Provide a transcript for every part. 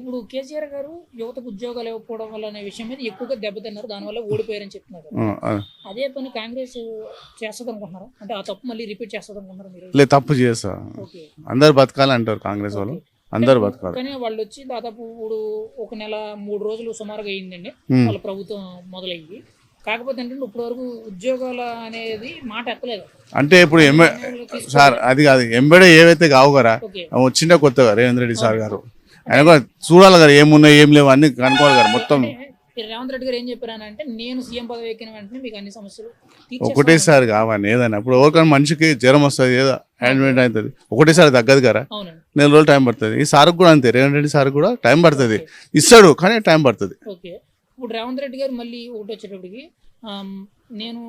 ఇప్పుడు కేసీఆర్ గారు యువతకు ఉద్యోగాలు ఇవ్వకపోవడం వల్ల అనే విషయం మీద ఎక్కువగా దెబ్బతిన్నారు దానివల్ల ఓడిపోయారని చెప్తున్నారు. అదే పని కాంగ్రెస్ చేస్తుంది అనుకుంటున్నారా అంటే ఆ తప్పు మళ్ళీ రిపీట్ చేస్తుంది అనుకుంటున్నారు మీరు? లే తప్పు చేస్తా. అందరు బతకాలి అంటారు కాంగ్రెస్ వాళ్ళు. అందరు బతకాలి. కానీ వాళ్ళు వచ్చి దాదాపు ఇప్పుడు ఒక నెల మూడు రోజులు సుమారుగా అయిందండి. వాళ్ళ ప్రభుత్వం మొదలయ్యి కాకపోతే ఏంటంటే ఇప్పటి వరకు ఉద్యోగాలు అనేది మాట ఎత్తలేదు. అంటే ఇప్పుడు ఎంబ సార్ అది కాదు. ఎంబడే ఏవైతే కావు కదా వచ్చిండే కొత్తగా రేవంత్ రెడ్డి సార్ గారు. ఆయన కూడా చూడాలి కదా ఏమున్నాయి ఏం లేవు అన్ని కనుక్కోవాలి కదా మొత్తం. రేవంత్ రెడ్డి గారు ఏం చెప్పారని అంటే నేను సీఎం పదవి ఎక్కిన వెంటనే మీకు అన్ని సమస్యలు. ఒకటేసారి కావాలి ఏదైనా. ఇప్పుడు ఎవరికైనా మనిషికి జ్వరం వస్తుంది ఏదో హ్యాండ్మేడ్ అవుతుంది ఒకటేసారి తగ్గదు కదా. నెల రోజులు టైం పడుతుంది. ఈ సార్కి కూడా అంతే రేవంత్ రెడ్డి సార్ కూడా టైం పడుతుంది. ఇస్తాడు కానీ టైం పడుతుంది. ఓకే. ఇప్పుడు రేవంత్ రెడ్డి గారు మళ్ళీ ఒకటి వచ్చేటప్పటికి నేను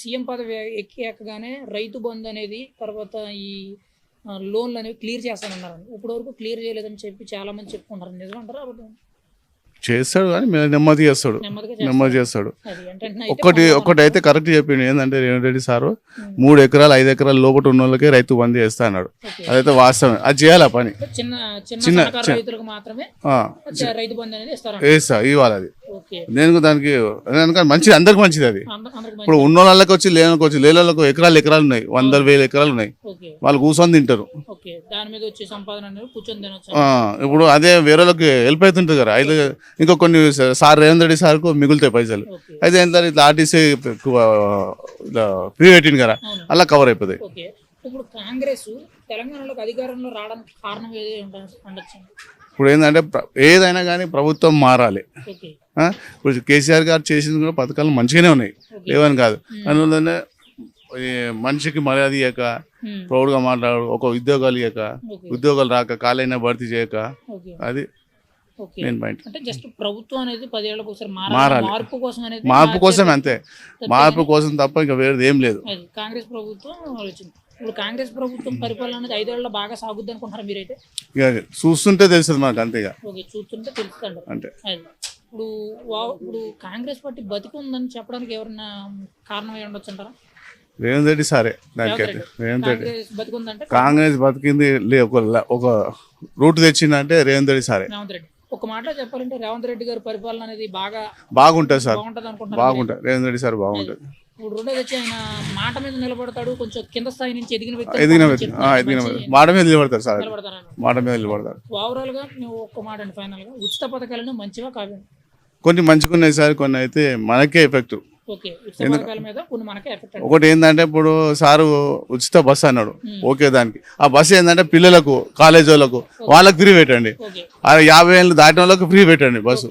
సీఎం పదవి ఎక్కి ఎక్కగానే రైతు బంధు అనేది తర్వాత ఈ లోన్లు అనేవి క్లియర్ చేస్తానన్నారు ఇప్పటి వరకు క్లియర్ చేయలేదని చెప్పి చాలా మంది చెప్పుకుంటారు నిజమంటారా అబద్ధం? చేస్తాడు కానీ మేము నెమ్మది చేస్తాడు. నెమ్మది చేస్తాడు. ఒక్కటి ఒక్కటి అయితే కరెక్ట్ చెప్పిండు. ఏంటంటే రేవంత్ రెడ్డి సారు మూడు ఎకరాలు ఐదు ఎకరాల లోపల ఉన్న వాళ్ళకే రైతు బందీ చేస్తా అన్నాడు. అదైతే వాస్తవం. అది చేయాలి ఆ. పని చిన్న వేస్తా ఇవ్వాలి అది. నేను దానికి మంచిది అందరికి మంచిది అది. ఇప్పుడు ఉన్న వాళ్ళకి వచ్చి లేని వచ్చి ఎకరాలు ఎకరాలు ఉన్నాయి. వందల వేల ఎకరాలు ఉన్నాయి. వాళ్ళు కూర్చొని తింటారు. ఇప్పుడు అదే వేరే వాళ్ళకి హెల్ప్ అవుతుంటుంది కదా. అయితే ఇంకా కొన్ని సార్ రేవంత్ రెడ్డి సార్కు మిగులుతాయి పైసలు. అయితే ఏంటంటే ఇట్లా ఆర్టీసీ ఫ్రీ పెట్టింది కదా అలా కవర్ అయిపోతాయి. ఇప్పుడు కాంగ్రెస్ తెలంగాణలోకి అధికారంలో రావడానికి కారణం ఉండొచ్చు ఇప్పుడు ఏంటంటే ప్ర- ఏదైనా కానీ ప్రభుత్వం మారాలి? ఇప్పుడు కేసీఆర్ గారు చేసింది కూడా పథకాలు మంచిగానే ఉన్నాయి. లేవని కాదు. అందువల్లనే ఈ మనిషికి మర్యాద ఉమ్, ప్రౌడ్గా మాట్లాడు ఒక ఉద్యోగాలు ఇవ్వక ఓకే. ఉద్యోగాలు రాక కాలైనా భర్తీ చేయక అది అంటే జస్ట్ ప్రభుత్వం అనేది పదేళ్ళకి ఒకసారి మారాలి. మార్పు కోసం అనేది మార్పు కోసం అంతే. మార్పు కోసం తప్ప ఇంకా వేరేది ఏం లేదు. కాంగ్రెస్ ప్రభుత్వం ఇప్పుడు కాంగ్రెస్ ప్రభుత్వం పరిపాలన అనేది ఐదేళ్ళలో బాగా సాగుద్ది అనుకుంటున్నారు మీరైతే? ఇక చూస్తుంటే తెలుస్తుంది మనకు అంతే ఓకే చూస్తుంటే తెలుస్తుంది అంటే ఇప్పుడు ఇప్పుడు కాంగ్రెస్ పార్టీ బతికుందని చెప్పడానికి ఎవరైనా కారణం అయి ఉండొచ్చు అంటారా? రేవంత్ రెడ్డి సారే దానికైతే. రేవంత్ రెడ్డి. కాంగ్రెస్ బతికింది ఒక ఒక రూట్ తెచ్చిందంటే రేవంత్ రెడ్డి సారే. రేవంత్ రెడ్డి. ఒక మాటలో చెప్పాలంటే రేవంత్ రెడ్డి గారి పరిపాలన అనేది బాగా బాగుంటుంది సార్. బాగుంటది రేవంత్ రెడ్డి సార్ బాగుంటుంది. ఇప్పుడు రెండోది వచ్చి ఆయన మాట మీద నిలబడతాడు కొంచెం కింద స్థాయి నుంచి ఎదిగిన వ్యక్తి ఎదిగిన వ్యక్తి. ఎదిగిన. మాట మీద నిలబడతారు సార్. మాట మీద నిలబడతారు. ఓవరాల్గా నువ్వు ఒక్క మాట అండి ఫైనల్గా. ఉచిత పథకాలను కావ్యం కొన్ని మంచిగున్నాయి సార్ కొన్ని అయితే మనకే ఎఫెక్ట్. ఒకటి ఏంటంటే ఇప్పుడు సారు ఉచిత బస్సు అన్నాడు ఓకే దానికి. ఆ బస్సు ఏంటంటే పిల్లలకు కాలేజ్ వాళ్ళకు వాళ్ళకి ఫ్రీ పెట్టండి యాభై ఏళ్ళు దాటిన వాళ్ళకి ఫ్రీ పెట్టండి బస్సు.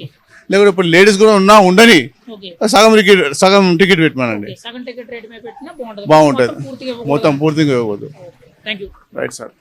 లేకపోతే ఇప్పుడు లేడీస్ కూడా ఉన్నా ఉండని సగం టికెట్ సగం టికెట్ పెట్టమనండి. బాగుంటుంది. మొత్తం పూర్తిగా ఇవ్వకూడదు. Right sir